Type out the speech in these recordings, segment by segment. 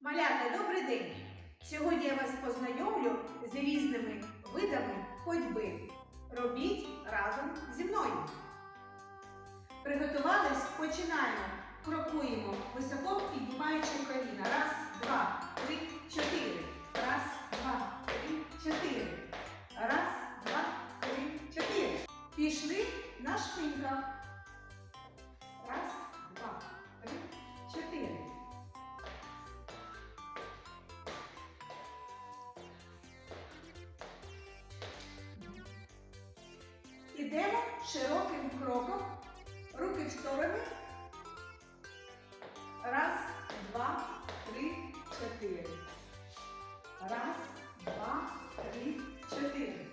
Малята, добрий день! Сьогодні я вас познайомлю з різними видами ходьби. Робіть разом зі мною. Приготувались, починаємо. Крокуємо, високо піднімаючи коліна. Раз, два, три, чотири. Раз, два, три, чотири. Раз, два, три, чотири. Пішли на шпиньках. Раз, два, три, чотири. Ідемо широким кроком. Руки в сторони. Раз, два, три, чотири. Раз, два, три, чотири.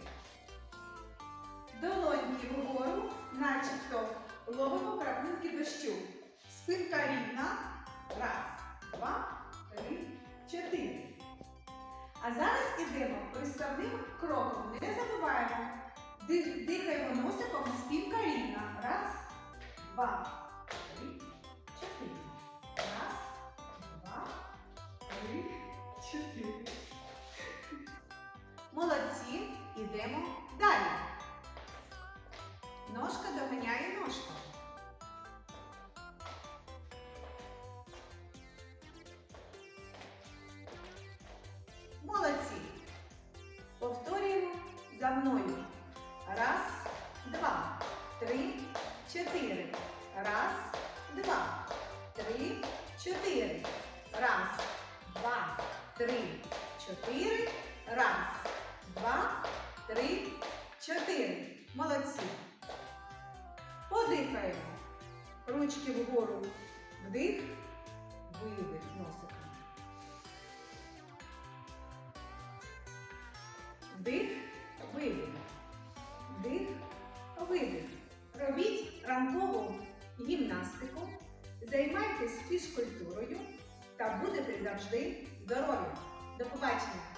Долоньки вгору, начебто ловимо краплинки дощу. Спинка рівна. Раз, два, три, чотири. А зараз ідемо приставним кроком. Не забуваємо. Дих- Дихаємо носиком, спинка коліна. Раз, два, три, чотири. Раз, два, три, чотири. Молодці. Ідемо далі. Чотири. Раз, два, три, чотири. Раз, два, три, чотири. Раз, два, три, чотири. Молодці. Подихаємо. Ручки вгору. Вдих, видих носиком. Вдих, фізкультурою та будете завжди здорові. До побачення!